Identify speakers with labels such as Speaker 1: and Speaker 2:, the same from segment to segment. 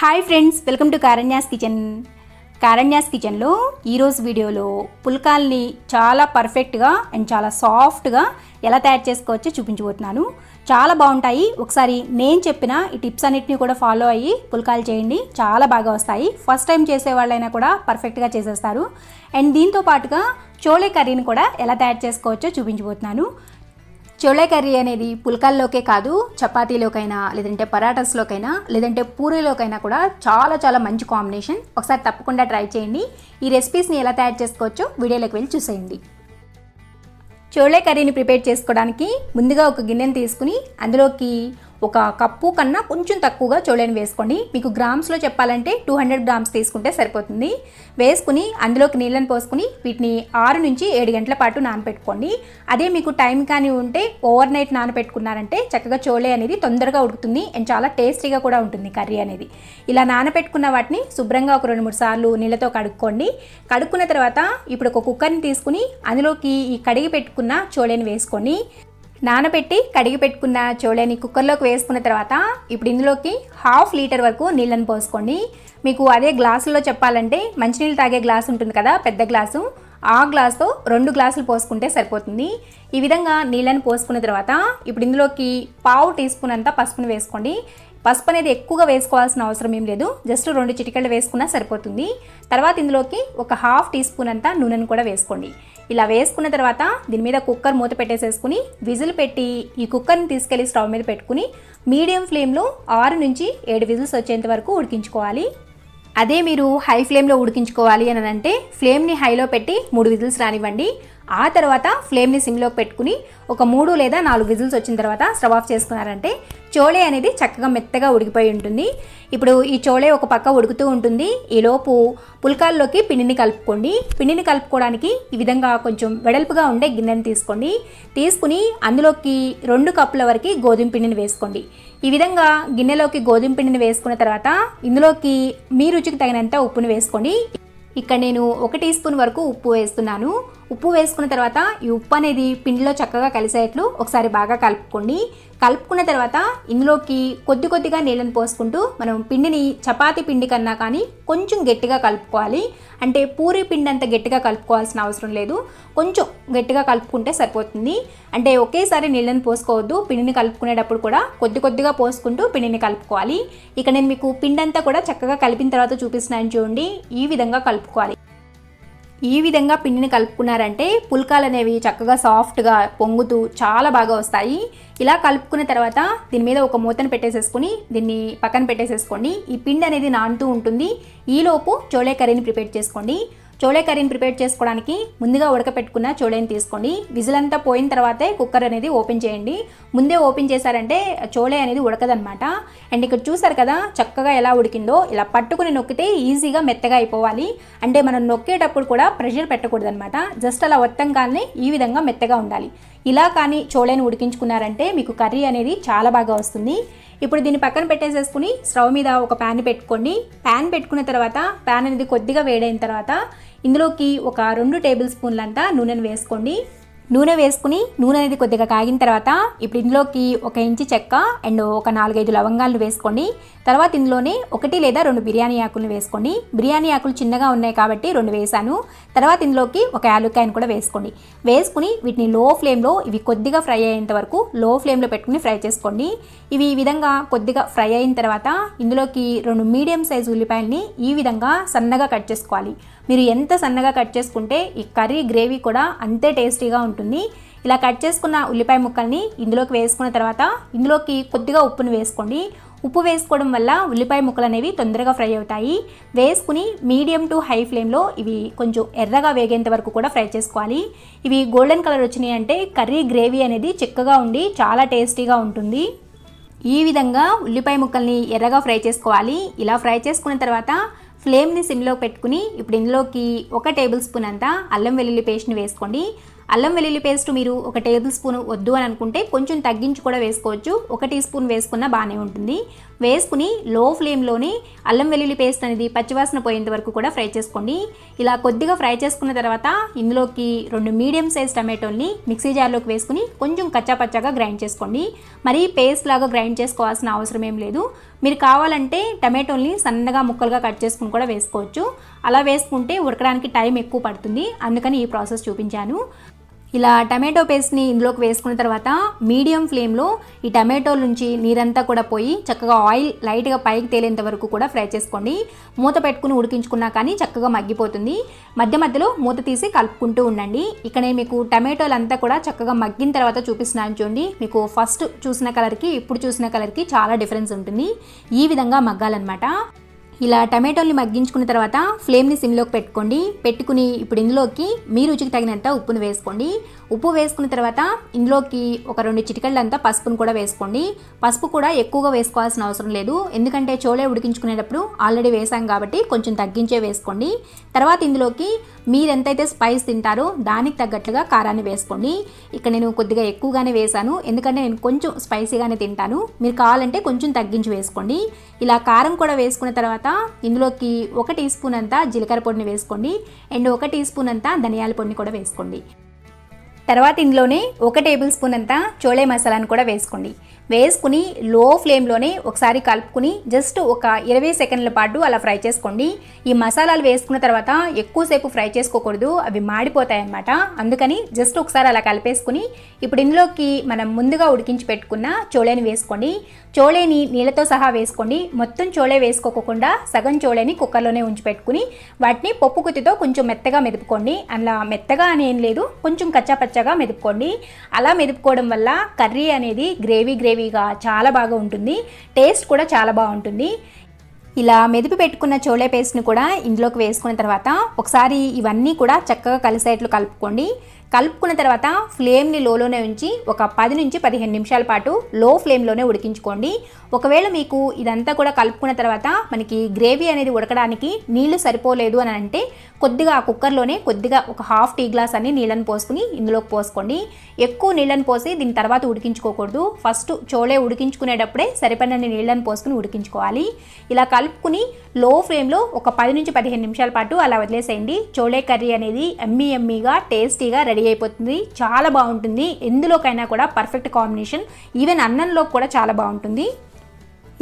Speaker 1: Hi friends welcome to Karanya's kitchen. Karanya's కిచెన్లో ఈరోజు వీడియోలో పుల్కాల్ని చాలా పర్ఫెక్ట్గా అండ్ చాలా సాఫ్ట్గా ఎలా తయారు చేసుకోవచ్చో చూపించబోతున్నాను. చాలా బాగుంటాయి. ఒకసారి నేను చెప్పిన ఈ టిప్స్ అన్నిటిని కూడా ఫాలో అయ్యి పుల్కాలు చేయండి. చాలా బాగా వస్తాయి. ఫస్ట్ టైం చేసే వాళ్ళైనా కూడా పర్ఫెక్ట్గా చేసేస్తారు. అండ్ దీంతో పాటుగా చోళే కర్రీని కూడా ఎలా తయారు చేసుకోవచ్చో చూపించబోతున్నాను. చోళే కర్రీ అనేది పుల్కల్లోకే కాదు చపాతీలోకైనా లేదంటే పరాటాస్లోకైనా లేదంటే పూరీలోకైనా కూడా చాలా చాలా మంచి కాంబినేషన్. ఒకసారి తప్పకుండా ట్రై చేయండి. ఈ రెసిపీస్ని ఎలా తయారు చేసుకోవచ్చో వీడియోలోకి వెళ్ళి చూసేయండి. చోళే కర్రీని ప్రిపేర్ చేసుకోవడానికి ముందుగా ఒక గిన్నెను తీసుకుని అందులోకి ఒక కప్పు కన్నా కొంచెం తక్కువగా చోళేని వేసుకోండి. మీకు గ్రామ్స్లో చెప్పాలంటే టూ హండ్రెడ్ గ్రామ్స్ తీసుకుంటే సరిపోతుంది. వేసుకుని అందులోకి నీళ్ళని పోసుకుని వీటిని ఆరు నుంచి ఏడు గంటల పాటు నానపెట్టుకోండి. అదే మీకు టైం కానీ ఉంటే ఓవర్ నైట్ నానబెట్టుకున్నారంటే చక్కగా చోళే అనేది తొందరగా ఉడుకుతుంది. అండ్ చాలా టేస్టీగా కూడా ఉంటుంది కర్రీ అనేది. ఇలా నానబెట్టుకున్న వాటిని శుభ్రంగా ఒక రెండు మూడు సార్లు నీళ్ళతో కడుక్కోండి. కడుక్కున్న తర్వాత ఇప్పుడు ఒక కుక్కర్ని తీసుకుని అందులోకి ఈ కడిగి పెట్టుకున్న చోళేని వేసుకొని నానబెట్టి కడిగి పెట్టుకున్న చోళని కుక్కర్లోకి వేసుకున్న తర్వాత ఇప్పుడు ఇందులోకి హాఫ్ లీటర్ వరకు నీళ్ళని పోసుకోండి. మీకు అదే గ్లాసుల్లో చెప్పాలంటే మంచినీళ్ళు తాగే గ్లాస్ ఉంటుంది కదా పెద్ద గ్లాసు. ఆ గ్లాస్తో రెండు గ్లాసులు పోసుకుంటే సరిపోతుంది. ఈ విధంగా నీళ్ళని పోసుకున్న తర్వాత ఇప్పుడు ఇందులోకి పావు టీ స్పూన్ అంతా పసుపుని వేసుకోండి. పసుపు అనేది ఎక్కువగా వేసుకోవాల్సిన అవసరం ఏం లేదు. జస్ట్ రెండు చిటికెళ్ళు వేసుకున్నా సరిపోతుంది. తర్వాత ఇందులోకి ఒక హాఫ్ టీ స్పూన్ అంతా నూనెను కూడా వేసుకోండి. ఇలా వేసుకున్న తర్వాత దీని మీద కుక్కర్ మూత పెట్టేసేసుకుని విజిల్ పెట్టి ఈ కుక్కర్ని తీసుకెళ్ళి స్టవ్ మీద పెట్టుకుని మీడియం ఫ్లేమ్లో ఆరు నుంచి ఏడు విజిల్స్ వచ్చేంత వరకు ఉడికించుకోవాలి. అదే మీరు హై ఫ్లేమ్లో ఉడికించుకోవాలి అని అంటే ఫ్లేమ్ని హైలో పెట్టి మూడు విజిల్స్ రానివ్వండి. ఆ తర్వాత ఫ్లేమ్ని సిమ్లోకి పెట్టుకుని ఒక మూడు లేదా నాలుగు విజిల్స్ వచ్చిన తర్వాత స్టవ్ ఆఫ్ చేసుకున్నారంటే చోళే అనేది చక్కగా మెత్తగా ఉడికిపోయి ఉంటుంది. ఇప్పుడు ఈ చోళే ఒక పక్క ఉడుకుతూ ఉంటుంది. ఈలోపు పుల్కాల్లోకి పిండిని కలుపుకోండి. పిండిని కలుపుకోవడానికి ఈ విధంగా కొంచెం వెడల్పుగా ఉండే గిన్నెని తీసుకోండి. తీసుకుని అందులోకి రెండు కప్పుల వరకు గోధుమ పిండిని వేసుకోండి. ఈ విధంగా గిన్నెలోకి గోధుమ పిండిని వేసుకున్న తర్వాత ఇందులోకి మీ రుచికి తగినంత ఉప్పుని వేసుకోండి. ఇక్కడ నేను ఒక టీ స్పూన్ వరకు ఉప్పు వేస్తున్నాను. ఉప్పు వేసుకున్న తర్వాత ఈ ఉప్పు అనేది పిండిలో చక్కగా కలిసేట్లు ఒకసారి బాగా కలుపుకోండి. కలుపుకున్న తర్వాత ఇందులోకి కొద్ది కొద్దిగా నీళ్ళని పోసుకుంటూ మనం పిండిని చపాతీ పిండి కన్నా కానీ కొంచెం గట్టిగా కలుపుకోవాలి. అంటే పూరి పిండి అంత గట్టిగా కలుపుకోవాల్సిన అవసరం లేదు. కొంచెం గట్టిగా కలుపుకుంటే సరిపోతుంది. అంటే ఒకేసారి నీళ్ళని పోసుకోవద్దు. పిండిని కలుపుకునేటప్పుడు కూడా కొద్ది కొద్దిగా పోసుకుంటూ పిండిని కలుపుకోవాలి. ఇక నేను మీకు పిండి అంతా కూడా చక్కగా కలిపిన తర్వాత చూపిస్తున్నాను చూడండి. ఈ విధంగా కలుపుకోవాలి. ఈ విధంగా పిండిని కలుపుకున్నారంటే పుల్కాలు అనేవి చక్కగా సాఫ్ట్గా పొంగుతూ చాలా బాగా వస్తాయి. ఇలా కలుపుకున్న తర్వాత దీని మీద ఒక మూతను పెట్టేసేసుకుని దీన్ని పక్కన పెట్టేసేసుకోండి. ఈ పిండి అనేది నానుతూ ఉంటుంది. ఈలోపు చోళే కర్రీని ప్రిపేర్ చేసుకోండి. చోళే కర్రీని ప్రిపేర్ చేసుకోవడానికి ముందుగా ఉడకపెట్టుకున్న చోళేని తీసుకోండి. విజిల్ అంతా పోయిన తర్వాతే కుక్కర్ అనేది ఓపెన్ చేయండి. ముందే ఓపెన్ చేశారంటే చోళే అనేది ఉడకదనమాట అండ్ ఇక్కడ చూసారు కదా చక్కగా ఎలా ఉడికిందో ఇలా పట్టుకుని నొక్కితే ఈజీగా మెత్తగా అయిపోవాలి. అంటే మనం నొక్కేటప్పుడు కూడా ప్రెషర్ పెట్టకూడదు అనమాట జస్ట్ అలా ఒత్తంగానే ఈ విధంగా మెత్తగా ఉండాలి. ఇలా కానీ చోళేని ఉడికించుకున్నారంటే మీకు కర్రీ అనేది చాలా బాగా వస్తుంది. ఇప్పుడు దీన్ని పక్కన పెట్టేసేసుకుని స్టవ్ మీద ఒక ప్యాన్ పెట్టుకోండి. ప్యాన్ పెట్టుకున్న తర్వాత ప్యాన్ అనేది కొద్దిగా వేడైన తర్వాత ఇందులోకి ఒక రెండు టేబుల్ స్పూన్లంతా నూనెను వేసుకోండి. నూనె వేసుకుని నూనె అనేది కొద్దిగా కాగిన తర్వాత ఇప్పుడు ఇందులోకి ఒక ఇంచి చెక్క అండ్ ఒక నాలుగైదు లవంగాలను వేసుకోండి. తర్వాత ఇందులోనే ఒకటి లేదా రెండు బిర్యానీ ఆకులను వేసుకోండి. బిర్యానీ ఆకులు చిన్నగా ఉన్నాయి కాబట్టి రెండు వేసాను. తర్వాత ఇందులోకి ఒక యాలుక్కాయను కూడా వేసుకోండి. వేసుకుని వీటిని లో ఫ్లేమ్లో ఇవి కొద్దిగా ఫ్రై అయ్యేంత వరకు లో ఫ్లేమ్లో పెట్టుకుని ఫ్రై చేసుకోండి. ఇవి ఈ విధంగా కొద్దిగా ఫ్రై అయిన తర్వాత ఇందులోకి రెండు మీడియం సైజు ఉల్లిపాయలని ఈ విధంగా సన్నగా కట్ చేసుకోవాలి. మీరు ఎంత సన్నగా కట్ చేసుకుంటే ఈ కర్రీ గ్రేవీ కూడా అంతే టేస్టీగా ఉంటుంది. ఇలా కట్ చేసుకున్న ఉల్లిపాయ ముక్కల్ని ఇందులోకి వేసుకున్న తర్వాత ఇందులోకి కొద్దిగా ఉప్పును వేసుకోండి. ఉప్పు వేసుకోవడం వల్ల ఉల్లిపాయ ముక్కలు అనేవి తొందరగా ఫ్రై అవుతాయి. వేసుకుని మీడియం టు హై ఫ్లేమ్లో ఇవి కొంచెం ఎర్రగా వేగేంత వరకు కూడా ఫ్రై చేసుకోవాలి. ఇవి గోల్డెన్ కలర్ వచ్చినాయి అంటే కర్రీ గ్రేవీ అనేది చిక్కగా ఉండి చాలా టేస్టీగా ఉంటుంది. ఈ విధంగా ఉల్లిపాయ ముక్కల్ని ఎర్రగా ఫ్రై చేసుకోవాలి. ఇలా ఫ్రై చేసుకున్న తర్వాత ఫ్లేమ్ని సిమ్లో పెట్టుకుని ఇప్పుడు ఇందులోకి ఒక టేబుల్ స్పూన్ అంతా అల్లం వెల్లుల్లి పేస్ట్ని వేసుకోండి. అల్లం వెల్లుల్లి పేస్ట్ మీరు ఒక టేబుల్ స్పూన్ వద్దు అని అనుకుంటే కొంచెం తగ్గించి కూడా వేసుకోవచ్చు. ఒక టీ స్పూన్ వేసుకున్న బాగానే ఉంటుంది. వేసుకుని లో ఫ్లేమ్లోనే అల్లం వెల్లుల్లి పేస్ట్ అనేది పచ్చివాసన పోయేంత వరకు కూడా ఫ్రై చేసుకోండి. ఇలా కొద్దిగా ఫ్రై చేసుకున్న తర్వాత ఇందులోకి రెండు మీడియం సైజ్ టమాటోల్ని మిక్సీ జార్లోకి వేసుకుని కొంచెం కచ్చాపచ్చాగా గ్రైండ్ చేసుకోండి. మరీ పేస్ట్ లాగా గ్రైండ్ చేసుకోవాల్సిన అవసరం ఏం లేదు. మీరు కావాలంటే టమాటోల్ని సన్నగా ముక్కలుగా కట్ చేసుకుని కూడా వేసుకోవచ్చు. అలా వేసుకుంటే ఉడకడానికి టైం ఎక్కువ పడుతుంది. అందుకని ఈ ప్రాసెస్ చూపించాను. ఇలా టమాటో పేస్ట్ని ఇందులోకి వేసుకున్న తర్వాత మీడియం ఫ్లేమ్లో ఈ టమాటో నుంచి నీరంతా కూడా పోయి చక్కగా ఆయిల్ లైట్గా పైకి తేలేంత వరకు కూడా ఫ్రై చేసుకోండి. మూత పెట్టుకుని ఉడికించుకున్నా కానీ చక్కగా మగ్గిపోతుంది. మధ్య మధ్యలో మూత తీసి కలుపుకుంటూ ఉండండి. ఇక్కడ మీకు టమాటోలు అంతా కూడా చక్కగా మగ్గిన తర్వాత చూపిస్తున్నాను చూడండి. మీకు ఫస్ట్ చూసిన కలర్కి ఇప్పుడు చూసిన కలర్కి చాలా డిఫరెన్స్ ఉంటుంది. ఈ విధంగా మగ్గాలన్నమాట. ఇలా టమాటోల్ని మగ్గించుకున్న తర్వాత ఫ్లేమ్ని సిమ్లోకి పెట్టుకోండి. పెట్టుకుని ఇప్పుడు ఇందులోకి మీ రుచికి తగినంత ఉప్పును వేసుకోండి. ఉప్పు వేసుకున్న తర్వాత ఇందులోకి ఒక రెండు చిటికళ్ళంతా పసుపును కూడా వేసుకోండి. పసుపు కూడా ఎక్కువగా వేసుకోవాల్సిన అవసరం లేదు. ఎందుకంటే చోలే ఉడికించుకునేటప్పుడు ఆల్రెడీ వేసాం కాబట్టి కొంచెం తగ్గించే వేసుకోండి. తర్వాత ఇందులోకి మీరు ఎంతైతే స్పైస్ తింటారో దానికి తగ్గట్లుగా కారాన్ని వేసుకోండి. ఇక్కడ నేను కొద్దిగా ఎక్కువగానే వేశాను. ఎందుకంటే నేను కొంచెం స్పైసీగానే తింటాను. మీరు కావాలంటే కొంచెం తగ్గించి వేసుకోండి. ఇలా కారం కూడా వేసుకున్న తర్వాత ఇందులోకి ఒక టీ స్పూన్ అంతా జీలకర్ర పొడిని వేసుకోండి. అండ్ ఒక టీ స్పూన్ అంతా ధనియాల పొడిని కూడా వేసుకోండి. తర్వాత ఇందులోనే ఒక టేబుల్ స్పూన్ అంతా చోళే మసాలాను కూడా వేసుకోండి. వేసుకుని లో ఫ్లేమ్లోనే ఒకసారి కలుపుకుని జస్ట్ ఒక ఇరవై సెకండ్ల పాటు అలా ఫ్రై చేసుకోండి. ఈ మసాలాలు వేసుకున్న తర్వాత ఎక్కువసేపు ఫ్రై చేసుకోకూడదు అవి మాడిపోతాయి అన్నమాట అందుకని జస్ట్ ఒకసారి అలా కలిపేసుకుని ఇప్పుడు ఇందులోకి మనం ముందుగా ఉడికించి పెట్టుకున్న చోళేని వేసుకోండి. చోళేని నీళ్ళతో సహా వేసుకోండి. మొత్తం చోళే వేసుకోకుండా సగం చోళేని కుక్కర్లోనే ఉంచి పెట్టుకుని వాటిని పప్పు గుత్తితో కొంచెం మెత్తగా మెదుపుకోండి. అలా మెత్తగా అని ఏం లేదు కొంచెం కచ్చాపచ్చగా మెదుపుకోండి. అలా మెదుపుకోవడం వల్ల కర్రీ అనేది గ్రేవీ గ్రేవీ గ్రేవీగా చాలా బాగా ఉంటుంది. టేస్ట్ కూడా చాలా బాగుంటుంది. ఇలా మెదిపి పెట్టుకున్న చోలే పేస్ట్ని కూడా ఇందులోకి వేసుకున్న తర్వాత ఒకసారి ఇవన్నీ కూడా చక్కగా కలిసేట్లు కలుపుకోండి. కలుపుకున్న తర్వాత ఫ్లేమ్ని లోలోనే ఉంచి ఒక పది నుంచి పదిహేను నిమిషాల పాటు లో ఫ్లేమ్లోనే ఉడికించుకోండి. ఒకవేళ మీకు ఇదంతా కూడా కలుపుకున్న తర్వాత మనకి గ్రేవీ అనేది ఉడకడానికి నీళ్ళు సరిపోలేదు అని అంటే కొద్దిగా ఆ కుక్కర్లోనే కొద్దిగా ఒక హాఫ్ టీ గ్లాస్ అన్ని నీళ్ళని పోసుకుని ఇందులోకి పోసుకోండి. ఎక్కువ నీళ్ళని పోసి దీని తర్వాత ఉడికించుకోకూడదు. ఫస్ట్ చోలే ఉడికించుకునేటప్పుడే సరిపడిన నీళ్ళని పోసుకుని ఉడికించుకోవాలి. ఇలా కలుపుకుని లో ఫ్లేమ్లో ఒక పది నుంచి పదిహేను నిమిషాల పాటు అలా వదిలేసేయండి. చోలే కర్రీ అనేది ఎమ్మీ ఎమ్మీగా టేస్టీగా రెడీ అయిపోతుంది. చాలా బాగుంటుంది. ఎందులోకైనా కూడా పర్ఫెక్ట్ కాంబినేషన్. ఈవెన్ అన్నంలో కూడా చాలా బాగుంటుంది.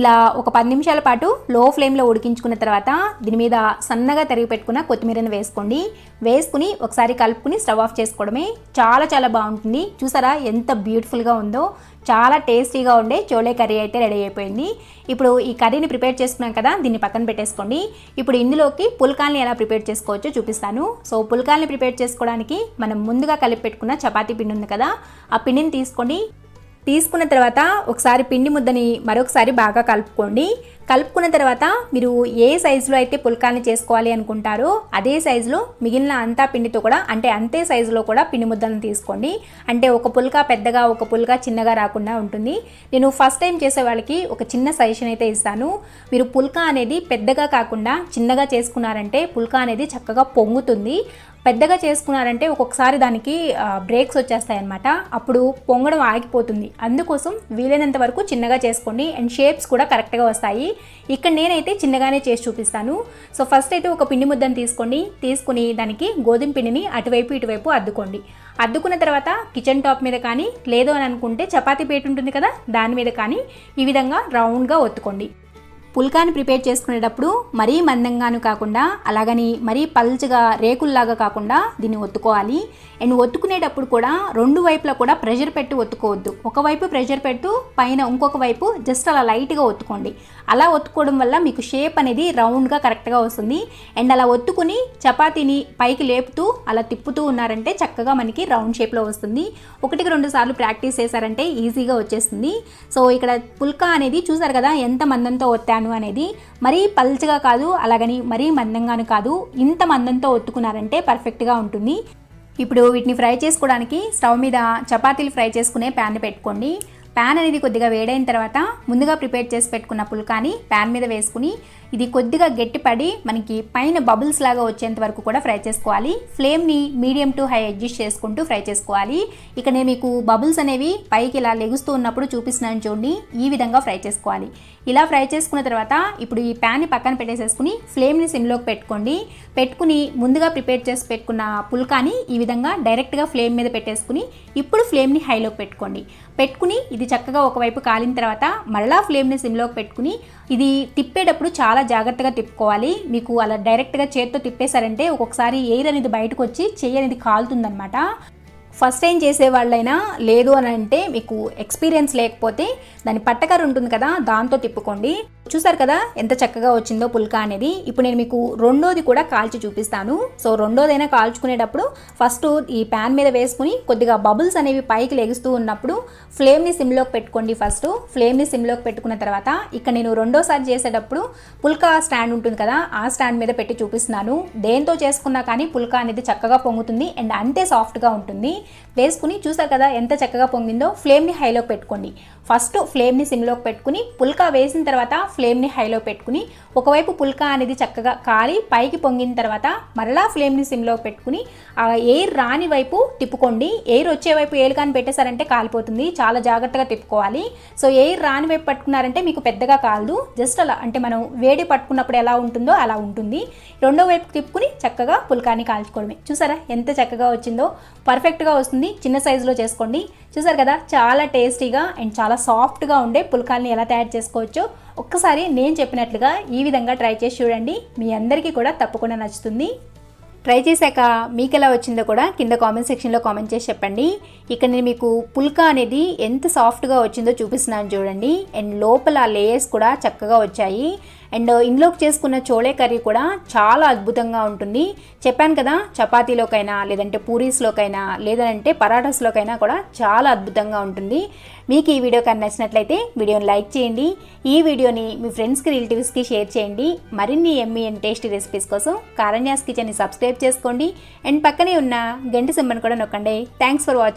Speaker 1: ఇలా ఒక పది నిమిషాల పాటు లో ఫ్లేమ్లో ఉడికించుకున్న తర్వాత దీని మీద సన్నగా తరిగి పెట్టుకున్న కొత్తిమీరని వేసుకోండి. వేసుకుని ఒకసారి కలుపుకుని స్టవ్ ఆఫ్ చేసుకోవడమే చాలా చాలా బాగుంటుంది. చూసారా ఎంత బ్యూటిఫుల్గా ఉందో? చాలా టేస్టీగా ఉండే చోలే కర్రీ అయితే రెడీ అయిపోయింది. ఇప్పుడు ఈ కర్రీని ప్రిపేర్ చేసుకున్నాం కదా దీన్ని పక్కన పెట్టేసుకోండి. ఇప్పుడు ఇందులోకి పుల్కాల్ని ఎలా ప్రిపేర్ చేసుకోవచ్చో చూపిస్తాను. సో పుల్కాల్ని ప్రిపేర్ చేసుకోవడానికి మనం ముందుగా కలిపి పెట్టుకున్న చపాతీ పిండి ఉంది కదా ఆ పిండిని తీసుకోండి. తీసుకున్న తర్వాత ఒకసారి పిండి ముద్దని మరొకసారి బాగా కలుపుకోండి. కలుపుకున్న తర్వాత మీరు ఏ సైజులో అయితే పుల్కాన్ని చేసుకోవాలి అనుకుంటారో అదే సైజులో మిగిలిన అంతా పిండితో కూడా అంటే అంతే సైజులో కూడా పిండి ముద్దలను తీసుకోండి. అంటే ఒక పుల్కా పెద్దగా ఒక పుల్కా చిన్నగా రాకుండా ఉంటుంది. నేను ఫస్ట్ టైం చేసే వాళ్ళకి ఒక చిన్న సజెషన్ అయితే ఇస్తాను. మీరు పుల్కా అనేది పెద్దగా కాకుండా చిన్నగా చేసుకున్నారంటే పుల్కా అనేది చక్కగా పొంగుతుంది. పెద్దగా చేసుకున్నారంటే ఒక్కొక్కసారి దానికి బ్రేక్స్ వచ్చేస్తాయి అనమాట అప్పుడు పొంగడం ఆగిపోతుంది. అందుకోసం వీలైనంత వరకు చిన్నగా చేసుకోండి. అండ్ షేప్స్ కూడా కరెక్ట్గా వస్తాయి. ఇక్కడ నేనైతే చిన్నగానే చేసి చూపిస్తాను. సో ఫస్ట్ అయితే ఒక పిండి ముద్దను తీసుకోండి. తీసుకుని దానికి గోధుమ పిండిని అటువైపు ఇటువైపు అద్దుకోండి. అద్దుకున్న తర్వాత కిచెన్ టాప్ మీద కానీ లేదు అని అనుకుంటే చపాతీ పేటు ఉంటుంది కదా దాని మీద కానీ ఈ విధంగా రౌండ్గా ఒత్తుకోండి. పుల్కాని ప్రిపేర్ చేసుకునేటప్పుడు మరీ మందంగాను కాకుండా అలాగని మరీ పల్చగా రేకుల్లాగా కాకుండా దీన్ని ఒత్తుకోవాలి. అండ్ ఒత్తుకునేటప్పుడు కూడా రెండు వైపులా కూడా ప్రెషర్ పెట్టి ఒత్తుకోవద్దు. ఒకవైపు ప్రెషర్ పెట్టు పైన ఇంకొక వైపు జస్ట్ అలా లైట్గా ఒత్తుకోండి. అలా ఒత్తుకోవడం వల్ల మీకు షేప్ అనేది రౌండ్గా కరెక్ట్గా వస్తుంది. అండ్ అలా ఒత్తుకుని చపాతీని పైకి లేపుతూ అలా తిప్పుతూ ఉన్నారంటే చక్కగా మనకి రౌండ్ షేప్లో వస్తుంది. ఒకటికి రెండు సార్లు ప్రాక్టీస్ చేశారంటే ఈజీగా వచ్చేస్తుంది. సో ఇక్కడ పుల్కా అనేది చూసారు కదా ఎంత మందంతో ఒత్తాను అనేది మరీ పల్చగా కాదు అలాగని మరీ మందంగాను కాదు ఇంత మందంతో ఒత్తుకున్నారంటే పర్ఫెక్ట్గా ఉంటుంది. ఇప్పుడు వీటిని ఫ్రై చేసుకోవడానికి స్టవ్ మీద చపాతీలు ఫ్రై చేసుకునే ప్యాన్ పెట్టుకోండి. ప్యాన్ అనేది కొద్దిగా వేడైన తర్వాత ముందుగా ప్రిపేర్ చేసి పెట్టుకున్న పుల్కాని ప్యాన్ మీద వేసుకుని ఇది కొద్దిగా గట్టిపడి మనకి పైన బబుల్స్ లాగా వచ్చేంత వరకు కూడా ఫ్రై చేసుకోవాలి. ఫ్లేమ్ని మీడియం టు హై అడ్జస్ట్ చేసుకుంటూ ఫ్రై చేసుకోవాలి. ఇక నేను మీకు బబుల్స్ అనేవి పైకి ఇలా లెగుస్తూ ఉన్నప్పుడు చూపిస్తున్నాను చూడండి. ఈ విధంగా ఫ్రై చేసుకోవాలి. ఇలా ఫ్రై చేసుకున్న తర్వాత ఇప్పుడు ఈ ప్యాన్ని పక్కన పెట్టేసేసుకుని ఫ్లేమ్ని సిమ్లోకి పెట్టుకోండి. పెట్టుకుని ముందుగా ప్రిపేర్ చేసి పెట్టుకున్న పుల్కాని ఈ విధంగా డైరెక్ట్గా ఫ్లేమ్ మీద పెట్టేసుకుని ఇప్పుడు ఫ్లేమ్ని హైలోకి పెట్టుకోండి. పెట్టుకుని ఇది చక్కగా ఒకవైపు కాలిన తర్వాత మళ్ళా ఫ్లేమ్ని సిమ్లోకి పెట్టుకుని ఇది తిప్పేటప్పుడు చాలా జాగ్రత్తగా తిప్పుకోవాలి. మీకు అలా డైరెక్ట్గా చేత్తో తిప్పేశారంటే ఒక్కొక్కసారి ఎయిర్ అనేది బయటకు వచ్చి చెయ్యి అనేది కాలుతుందనమాట ఫస్ట్ టైం చేసే వాళ్ళైనా లేదు అని అంటే మీకు ఎక్స్పీరియన్స్ లేకపోతే దాని పట్టకర ఉంటుంది కదా దాంతో తిప్పుకోండి. చూసారు కదా ఎంత చక్కగా వచ్చిందో పుల్కా అనేది. ఇప్పుడు నేను మీకు రెండోది కూడా కాల్చి చూపిస్తాను. సో రెండోదైనా కాల్చుకునేటప్పుడు ఫస్ట్ ఈ ప్యాన్ మీద వేసుకుని కొద్దిగా బబుల్స్ అనేవి పైకి లెగుస్తూ ఉన్నప్పుడు ఫ్లేమ్ని సిమ్లోకి పెట్టుకోండి ఫస్ట్ ఫ్లేమ్ని సిమ్లోకి పెట్టుకున్న తర్వాత ఇక్కడ నేను రెండోసారి చేసేటప్పుడు పుల్కా స్టాండ్ ఉంటుంది కదా ఆ స్టాండ్ మీద పెట్టి చూపిస్తున్నాను. దేంతో చేసుకున్నా కానీ పుల్కా అనేది చక్కగా పొంగుతుంది. అండ్ అంతే సాఫ్ట్గా ఉంటుంది. వేసుకుని చూసారు కదా ఎంత చక్కగా పొంగిందో ఫ్లేమ్ని హైలోకి పెట్టుకోండి. ఫస్ట్ ఫ్లేమ్ని సిమ్లోకి పెట్టుకుని పుల్కా వేసిన తర్వాత ఫ్లేమ్ని హైలో పెట్టుకుని ఒకవైపు పుల్కా అనేది చక్కగా కాలి పైకి పొంగిన తర్వాత మరలా ఫ్లేమ్ని సిమ్లో పెట్టుకుని ఆ ఎయిర్ రాని వైపు తిప్పుకోండి. ఎయిర్ వచ్చే వైపు ఏలు కానీ పెట్టేశారంటే కాలిపోతుంది. చాలా జాగ్రత్తగా తిప్పుకోవాలి. సో ఎయిర్ రాని వైపు పట్టుకున్నారంటే మీకు పెద్దగా కాలదు. జస్ట్ అలా అంటే మనం వేడి పట్టుకున్నప్పుడు ఎలా ఉంటుందో అలా ఉంటుంది. రెండో వైపు తిప్పుకుని చక్కగా పుల్కాని కాల్చుకోవడమే. చూసారా ఎంత చక్కగా వచ్చిందో? పర్ఫెక్ట్గా వస్తుంది. చిన్న సైజులో చేసుకోండి. చూసారు కదా? చాలా టేస్టీగా అండ్ చాలా చాలా సాఫ్ట్గా ఉండే పుల్కాల్ని ఎలా తయారు చేసుకోవచ్చో ఒక్కసారి నేను చెప్పినట్లుగా ఈ విధంగా ట్రై చేసి చూడండి. మీ అందరికీ కూడా తప్పకుండా నచ్చుతుంది. ట్రై చేశాక మీకు ఎలా వచ్చిందో కూడా కింద కామెంట్ సెక్షన్లో కామెంట్ చేసి చెప్పండి. ఇక్కడ నేను మీకు పుల్కా అనేది ఎంత సాఫ్ట్గా వచ్చిందో చూపిస్తున్నాను చూడండి. అండ్ లోపల లేయర్స్ కూడా చక్కగా వచ్చాయి. అండ్ ఇందులోకి చేసుకున్న చోళే కర్రీ కూడా చాలా అద్భుతంగా ఉంటుంది. చెప్పాను కదా చపాతీలోకైనా లేదంటే పూరీస్లోకైనా లేదంటే పరాటాస్లోకైనా కూడా చాలా అద్భుతంగా ఉంటుంది. మీకు ఈ వీడియో కానీ నచ్చినట్లయితే వీడియోని లైక్ చేయండి. ఈ వీడియోని మీ ఫ్రెండ్స్కి రిలేటివ్స్కి షేర్ చేయండి. మరిన్ని ఎమ్మీ అండ్ టేస్టీ రెసిపీస్ కోసం కారణ్యాస్ కిచెన్ని సబ్స్క్రైబ్ చేసుకోండి. అండ్ పక్కనే ఉన్న గంట సింబన్ కూడా నొక్కండి. Thanks for watching.